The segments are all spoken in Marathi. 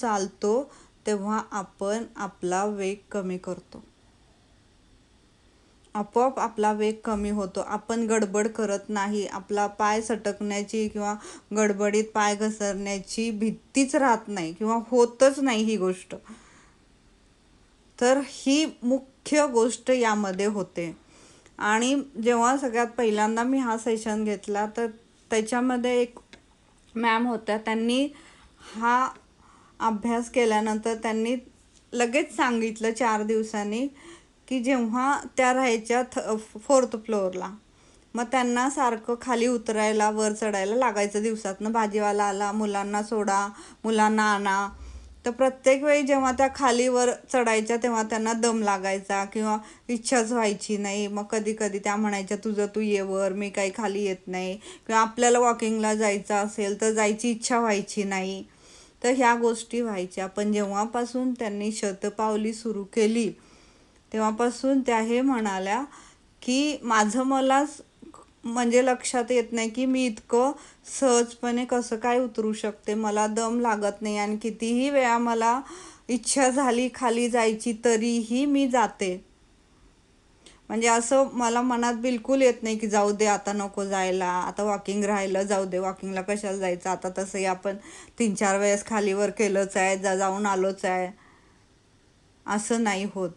चालतो तेव्हा आपण आपला वेग कमी करतो. आपोआप आपला वेग कमी होतो. आपण गडबड करत नाही. आपला पाय सटकण्याची किंवा गडबडीत पाय घसरण्याची भीतीच राहत नाही किंवा होतच नाही ही गोष्ट. तर ही मुख्य गोष्ट यामध्ये होते. आणि जेव्हा सगळ्यात पहिल्यांदा मी हा सेशन घेतला तर त्याच्यामध्ये एक मॅम होत्या. त्यांनी हा अभ्यास केल्यानंतर त्यांनी लगेच सांगितलं चार दिवसांनी की जेव्हा त्या राहायच्या थ फोर्थ फ्लोअरला मग त्यांना सारखं खाली उतरायला वर चढायला लागायचं दिवसातनं. भाजीवाला आला मुलांना सोडा मुलांना आणा. तर प्रत्येक वेळी जेव्हा त्या खालीवर चढायच्या तेव्हा त्यांना दम लागायचा किंवा इच्छाच व्हायची नाही. मग कधी कधी त्या म्हणायच्या तुझं तू ये वर मी काही खाली येत नाही. किंवा आपल्याला वॉकिंगला जायचं असेल तर जायची इच्छा व्हायची नाही. तर ह्या गोष्टी व्हायच्या. पण जेव्हापासून त्यांनी शतपावली सुरू केली तेव्हापासून त्या हे म्हणाल्या की माझं मलाच म्हणजे लक्षात येत नाही की मी इतकं सहजपणे कसं काय उतरू शकते. मला दम लागत नाही आणि कितीही वेळा मला इच्छा झाली खाली जायची तरीही मी जाते. म्हणजे असं मला मनात बिलकुल येत नाही की जाऊ दे आता नको जायला आता वॉकिंग राहिलं जाऊ दे वॉकिंगला कशाला जायचं? आता तसंही आपण तीन चार वेळेस खालीवर केलंच आहे जा जाऊन आलोच आहे. असं नाही होत.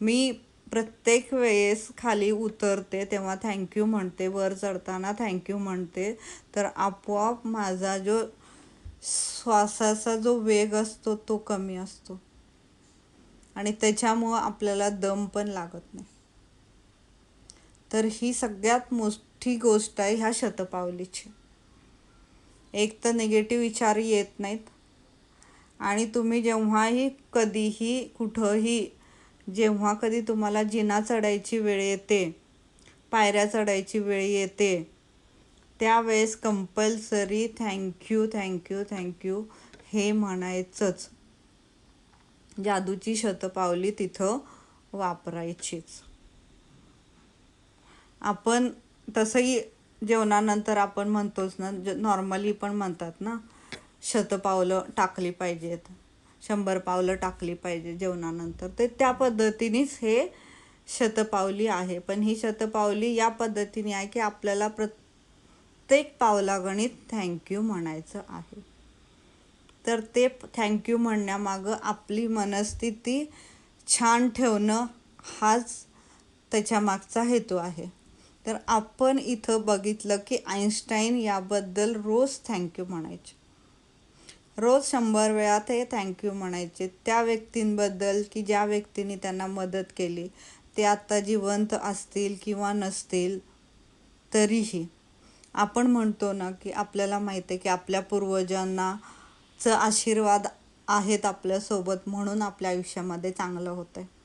मी प्रत्येक वेळेस खाली उतरते तेव्हा थँक्यू म्हणते वर चढताना थँक्यू म्हणते. तर आपोआप माझा जो श्वासाचा जो वेग असतो तो कमी असतो. आणि त्याच्यामुळं आपल्याला दम पण लागत नाही. तर ही सगळ्यात मोठी गोष्ट आहे ह्या शतपावलीची. एक तर निगेटिव्ह विचार येत नाहीत. आणि तुम्ही जेव्हाही कधीही कुठंही जेव्हा कधी तुम्हाला जिना चढायची वेळ येते पायऱ्या चढायची वेळ येते त्यावेळेस कंपल्सरी थँक्यू थँक्यू थँक्यू हे म्हणायचंच. जादूची शतपावली तिथं वापरायचीच. आपण तसंही जेवणानंतर आपण म्हणतोच ना नॉर्मली पण म्हणतात ना शतपावलं टाकली पाहिजेत शंभर पावलं टाकली पाहिजे जेवणानंतर. ते त्या पद्धतीनेच हे शतपावली आहे. पण ही शतपावली या पद्धतीने आहे की आपल्याला प्रत्येक पावलागणित थँक्यू म्हणायचं आहे. तर ते थँक्यू म्हणण्यामागं आपली मनस्थिती छान ठेवणं हाच त्याच्यामागचा हेतू आहे. तर आपण इथं बघितलं की आईन्स्टाईन याबद्दल रोज थँक्यू म्हणायचे. रोज शंभर वेळा ते थँक्यू म्हणायचे. त्या व्यक्तींबद्दल की ज्या व्यक्तीने त्यांना मदत केली ते आत्ता जिवंत असतील किंवा नसतील तरीही. आपण म्हणतो ना की आपल्याला माहिती आहे की आपल्या पूर्वजांनाचं आशीर्वाद आहेत आपल्यासोबत म्हणून आपल्या आयुष्यामध्ये चांगलं होतं आहे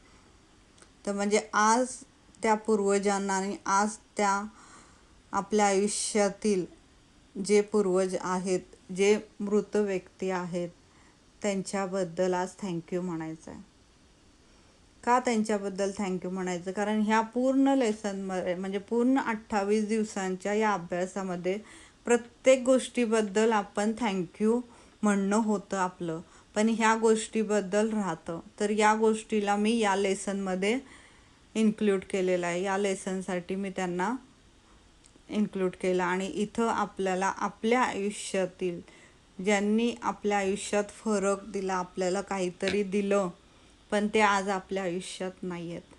तर म्हणजे आज त्या पूर्वजांना आणि आज त्या आपल्या आयुष्यातील जे पूर्वज आहेत जे मृत व्यक्ती आहेत त्यांच्याबद्दल आज थँक्यू म्हणायचं आहे का त्यांच्याबद्दल थँक्यू म्हणायचं? कारण ह्या पूर्ण लेसनमध्ये म्हणजे पूर्ण अठ्ठावीस दिवसांच्या या अभ्यासामध्ये प्रत्येक गोष्टीबद्दल आपण थँक्यू म्हणणं होतं आपलं. पण ह्या गोष्टीबद्दल राहतं. तर या गोष्टीला मी या लेसनमध्ये इन्क्लूड केलेलं आहे. या लेसनसाठी मी त्यांना इन्क्लूड केलं. आणि इथं आपल्याला आपल्या आयुष्यातील ज्यांनी आपल्या आयुष्यात फरक दिला आपल्याला काहीतरी दिलं पण ते आज आपल्या आयुष्यात नाही आहेत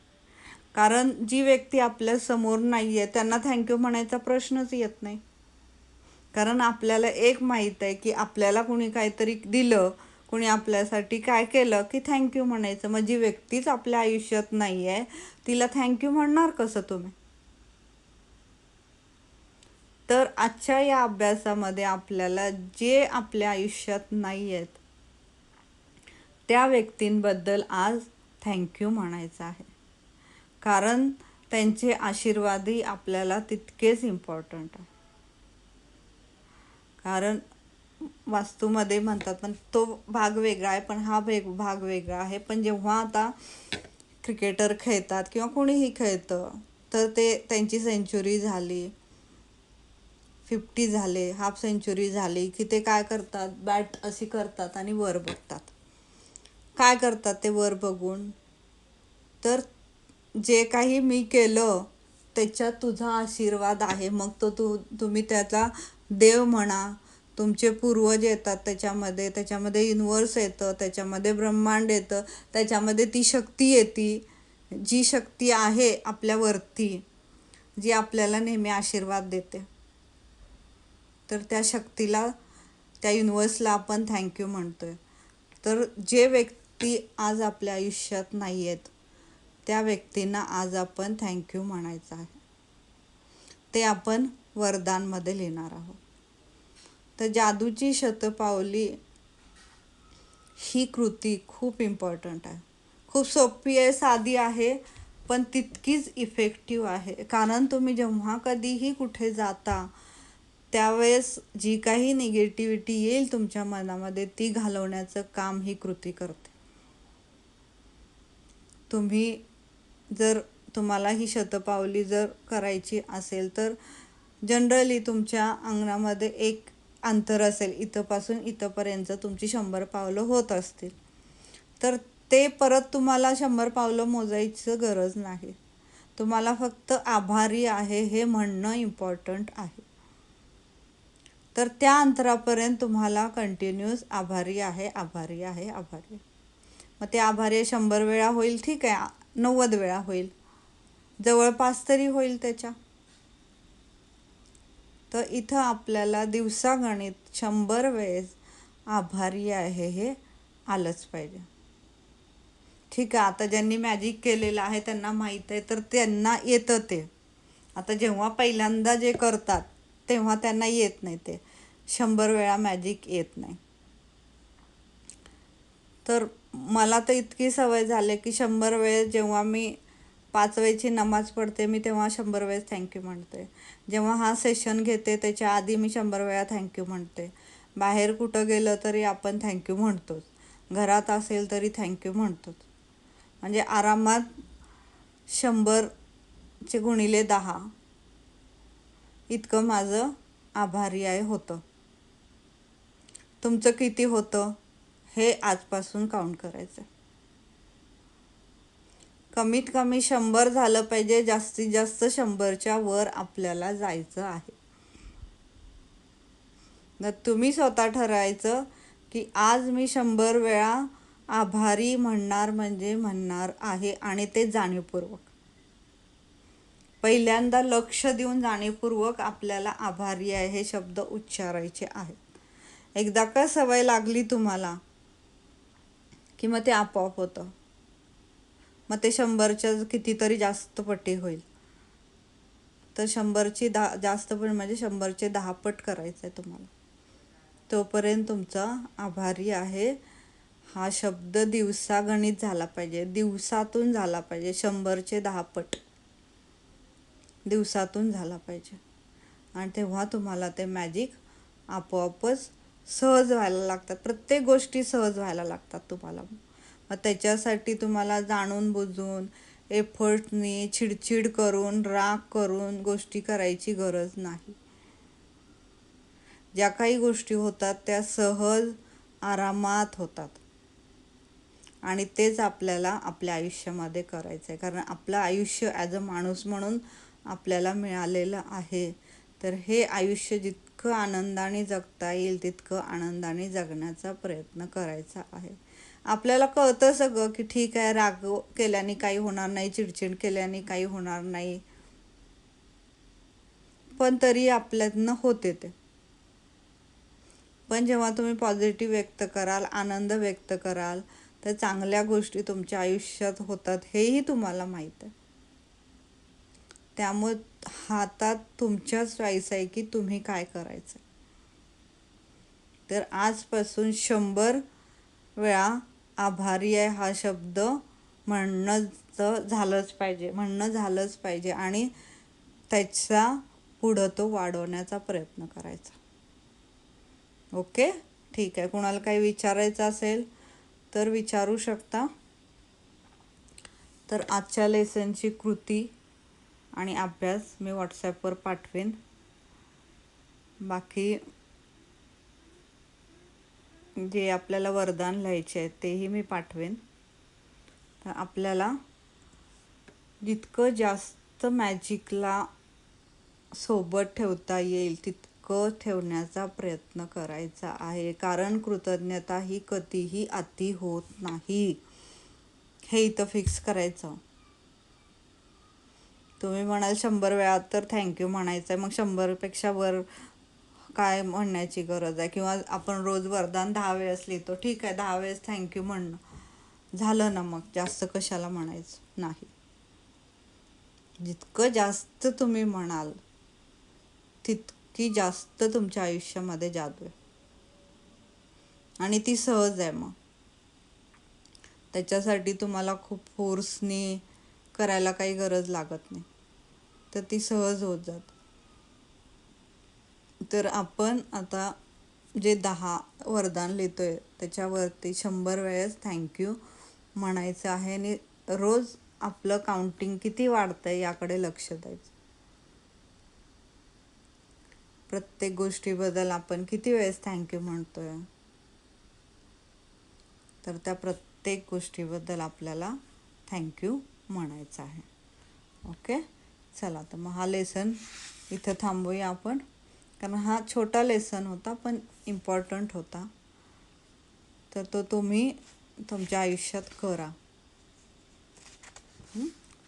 कारण जी व्यक्ती आपल्यासमोर नाही आहे त्यांना थँक्यू म्हणायचा प्रश्नच येत नाही. कारण आपल्याला एक माहीत आहे की आपल्याला कुणी काहीतरी दिलं कुणी आपल्यासाठी काय केलं की थँक्यू म्हणायचं. मग जी व्यक्तीच आपल्या आयुष्यात नाही आहे तिला थँक्यू म्हणणार कसं तुम्ही? तर आजच्या या अभ्यासामध्ये आपल्याला जे आपल्या आयुष्यात नाही आहेत त्या व्यक्तींबद्दल आज थँक्यू म्हणायचं आहे. कारण त्यांचे आशीर्वादही आपल्याला तितकेच इम्पॉर्टंट आहे. कारण वास्तूमध्ये म्हणतात पण तो भाग वेगळा आहे पण हा वेग भाग वेगळा आहे. पण जेव्हा आता क्रिकेटर खेळतात किंवा कोणीही खेळतं तर ते त्यांची सेंचुरी झाली फिफ्टी झाले हाफ सेंचुरी झाली की ते काय करतात? बॅट अशी करतात आणि वर बघतात. काय करतात ते वर बघून? तर जे काही मी केलं त्याच्यात तुझा आशीर्वाद आहे. मग तो तू तुम्ही त्याचा देव म्हणा तुमचे पूर्वज येतात त्याच्यामध्ये त्याच्यामध्ये युनिवर्स येतं त्याच्यामध्ये ब्रह्मांड येतं त्याच्यामध्ये ती शक्ती येते जी शक्ती आहे आपल्यावरती जी आपल्याला नेहमी आशीर्वाद देते. तर त्या शक्तीला त्या युनिवर्सला आपण थँक्यू म्हणतोय. तर जे व्यक्ती आज आपल्या आयुष्यात नाही आहेत त्या व्यक्तींना आज आपण थँक्यू म्हणायचं आहे. ते आपण वरदानमध्ये लिहिणार आहोत. तर जादूची शतपावली ही कृती खूप इम्पॉर्टंट आहे. खूप सोपी आहे साधी आहे पण तितकीच इफेक्टिव्ह आहे. कारण तुम्ही जेव्हा कधीही कुठे जाता त्यावेळेस जी काही निगेटिव्हिटी येईल तुमच्या मनामध्ये ती घालवण्याचं काम ही कृती करते. तुम्ही जर तुम्हाला ही शतपावली जर करायची असेल तर जनरली तुमच्या अंगणामध्ये एक अंतर असेल इथंपासून इथंपर्यंत तुमची शंभर पावलं होत असतील. तर ते परत तुम्हाला शंभर पावलं मोजायचं गरज नाही. तुम्हाला फक्त आभारी आहे हे म्हणणं इम्पॉर्टंट आहे. तर त्या अंतरापर्यंत तुम्हाला कंटिन्यूअस आभारी आहे आभारी आहे आभारी. मग ते आभारी शंभर वेळा होईल ठीक आहे. नव्वद वेळा होईल. जवळपास तरी होईल त्याच्या. तर इथं आपल्याला दिवसागणित शंभर वेळेस आभारी आहे हे आलंच पाहिजे. ठीक आहे आता ज्यांनी मॅजिक केलेलं आहे त्यांना माहीत आहे तर त्यांना येतं ते. आता जेव्हा पहिल्यांदा जे करतात तेव्हा त्यांना येत नाही ते. शंभर वेळा मॅजिक येत नाही. तर मला तर इतकी सवय झाली की शंभर वेळेस जेव्हा मी पाच वेळची नमाज पडते मी तेव्हा शंभर वेळेस थँक्यू म्हणते. जेव्हा हा सेशन घेते त्याच्या आधी मी शंभर वेळा थँक्यू म्हणते. बाहेर कुठं गेलं तरी आपण थँक्यू म्हणतोच. घरात असेल तरी थँक्यू म्हणतोच. म्हणजे आरामात शंभरचे गुणिले दहा. इतकं माझं आभारी आहे होतं. तुमचं किती होतं हे आजपासून काउंट करायचं कमीत कमी शंभर झालं पाहिजे जास्तीत जास्त शंभरच्या वर आपल्याला जायचं आहे. तर तुम्ही स्वतः ठरायचं की आज मी शंभर वेळा आभारी म्हणणार म्हणजे म्हणणार आहे आणि ते जाणीवपूर्वक. पहिल्यांदा लक्ष देऊन जाणीवपूर्वक आपल्याला आभारी आहे हे शब्द उच्चारायचे आहेत. एकदा का सवय लागली तुम्हाला की मग ते आपोआप होतं? मग ते शंभरच्या कितीतरी जास्त पटी होईल. तर शंभरची दहा जास्त पण म्हणजे शंभरचे दहा पट करायचं आहे तुम्हाला. तोपर्यंत तुमचा आभारी आहे. हा शब्द दिवसागणित झाला पाहिजे. दिवसातून झाला पाहिजे. शंभरचे दहा पट. दिवसातून झाला पाहिजे. आणि तेव्हा तुम्हाला ते मॅजिक आपोआपच सहज व्हायला लागतात. प्रत्येक गोष्टी सहज व्हायला लागतात तुम्हाला. मग त्याच्यासाठी तुम्हाला जाणून बुजून एफर्टनी चिडचिड करून राग करून गोष्टी करायची गरज नाही. ज्या काही गोष्टी होतात त्या सहज आरामात होतात. आणि तेच आपल्याला आपल्या आयुष्यामध्ये करायचं आहे. कारण आपलं आयुष्य ॲज अ माणूस म्हणून आपल्याला मिळालेलं आहे. तर हे आयुष्य जितकं आनंदाने जगता येईल तितकं आनंदाने जगण्याचा प्रयत्न करायचा आहे. आपल्याला कळतं सगळं की ठीक आहे राग केल्याने काही होणार नाही चिडचिड केल्याने काही होणार नाही. पण तरी आपल्यातनं होते ते. पण जेव्हा तुम्ही पॉझिटिव्ह व्यक्त कराल आनंद व्यक्त कराल तर चांगल्या गोष्टी तुमच्या आयुष्यात होतात हेही तुम्हाला माहीत आहे. त्यामुळे हातात तुमच्याच चॉईस आहे की तुम्ही काय करायचं तर आजपासून शंभर वेळा आभारी आहे हा शब्द. म्हणणं झालंच पाहिजे. म्हणणं झालंच पाहिजे आणि त्याचा पुढं तो वाढवण्याचा प्रयत्न करायचा. ओके? ठीक आहे. कोणाला काही विचारायचं असेल तर विचारू शकता. तर आजच्या लेसनची कृती आणि अभ्यास मी व्हॉट्सॲपवर पाठवेन. बाकी जे आपल्याला वरदान लिहायचे आहेत तेही मी पाठवेन. तर आपल्याला जितकं जास्त मॅजिकला सोबत ठेवता येईल तितकं ठेवण्याचा प्रयत्न करायचा आहे. कारण कृतज्ञता ही कधीही अति होत नाही. हे इथं फिक्स करायचं. तुम्ही म्हणाल शंभर वेळा तर थँक्यू म्हणायचं आहे मग शंभरपेक्षा वर काय म्हणण्याची गरज आहे? किंवा आपण रोज वरदान दहा वेळेस लिहितो ठीक आहे दहा वेळेस थँक्यू म्हणणं. झालं ना मग? जास्त कशाला म्हणायचं? नाही. जितकं जास्त तुम्ही म्हणाल तितकी जास्त तुमच्या आयुष्यामध्ये जादू आहे. आणि ती सहज आहे मग. त्याच्यासाठी तुम्हाला खूप फोर्सनी करायला काही गरज लागत नाही. तर ती सहज होत जातं. तर आपण आता जे दहा वरदान लिहितोय त्याच्यावरती शंभर वेळेस थँक्यू म्हणायचं आहे. आणि रोज आपलं काउंटिंग किती वाढतं आहे याकडे लक्ष द्यायचं. प्रत्येक गोष्टीबद्दल आपण किती वेळेस थँक्यू म्हणतोय? तर त्या प्रत्येक गोष्टीबद्दल आपल्याला थँक्यू म्हणायचं आहे. ओके चला तर मग हा लेसन इथं थांबूया आपण. कारण हा छोटा लेसन होता पण इम्पॉर्टंट होता. तर तो तुम्ही तुमच्या आयुष्यात करा.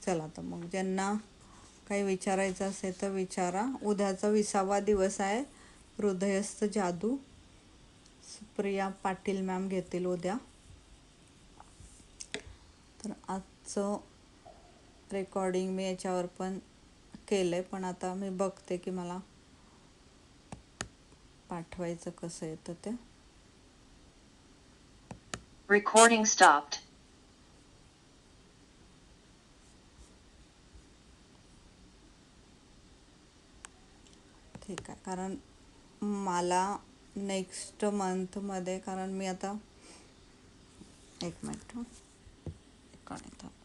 चला तर मग ज्यांना काही विचारायचं असेल तर विचारा. उद्याचा विसावा दिवस आहे. हृदयस्थ जादू. सुप्रिया पाटील मॅम घेतील उद्या. तर आजचं रेकॉर्डिंग मी याच्यावर पण केलं आहे पण आता मी बघते की मला पाठवायचं कसं येतं ते Recording stopped. ठीक आहे कारण मला नेक्स्ट मंथमध्ये कारण मी आता एक मिनिट. एक.